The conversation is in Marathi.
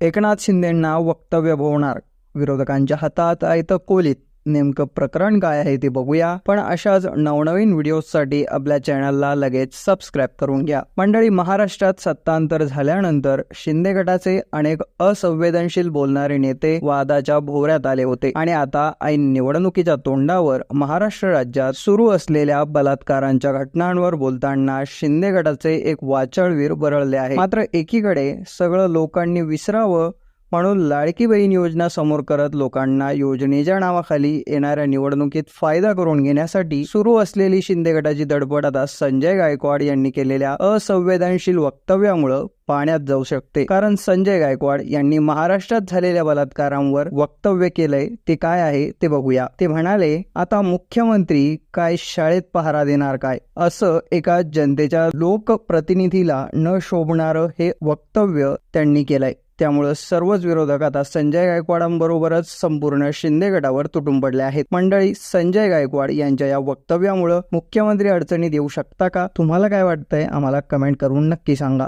एकनाथ शिंदेंना वक्तव्य भोवणार विरोधकांच्या हातात आहे कोलीत. नेमकं प्रकरण काय आहे ते बघूया. पण अशाच नवनवीन व्हिडिओसाठी आपल्या चॅनलला लगेच सबस्क्राईब करून घ्या. मंडळी महाराष्ट्रात सत्तांतर झाल्यानंतर शिंदे गटाचे अनेक असंवेदनशील बोलणारे नेते वादाच्या भोवऱ्यात आले होते. आणि आता ऐन निवडणुकीच्या तोंडावर महाराष्ट्र राज्यात सुरू असलेल्या बलात्कारांच्या घटनांवर बोलताना शिंदे गटाचे एक वाचळवीर बरळले आहे. मात्र एकीकडे सगळं लोकांनी विसरावं म्हणून लाडकी बहीण योजना समोर करत लोकांना योजनेच्या नावाखाली येणाऱ्या निवडणुकीत फायदा करून घेण्यासाठी सुरू असलेली शिंदे गटाची दडपड आता संजय गायकवाड यांनी केलेल्या असंवेदनशील वक्तव्यामुळं पाण्यात जाऊ शकते. कारण संजय गायकवाड यांनी महाराष्ट्रात झालेल्या बलात्कारांवर वक्तव्य केलंय ते काय आहे ते बघूया. ते म्हणाले आता मुख्यमंत्री काय शाळेत पहारा देणार काय? असं एका जनतेच्या लोकप्रतिनिधीला न शोभणारं हे वक्तव्य त्यांनी केलंय. त्यामुळं सर्वच विरोधक आता संजय गायकवाडांबरोबरच संपूर्ण शिंदे गटावर तुटून पडले आहेत. मंडळी संजय गायकवाड यांच्या या वक्तव्यामुळं मुख्यमंत्री अडचणीत येऊ शकता का? तुम्हाला काय वाटतंय? आम्हाला कमेंट करून नक्की सांगा.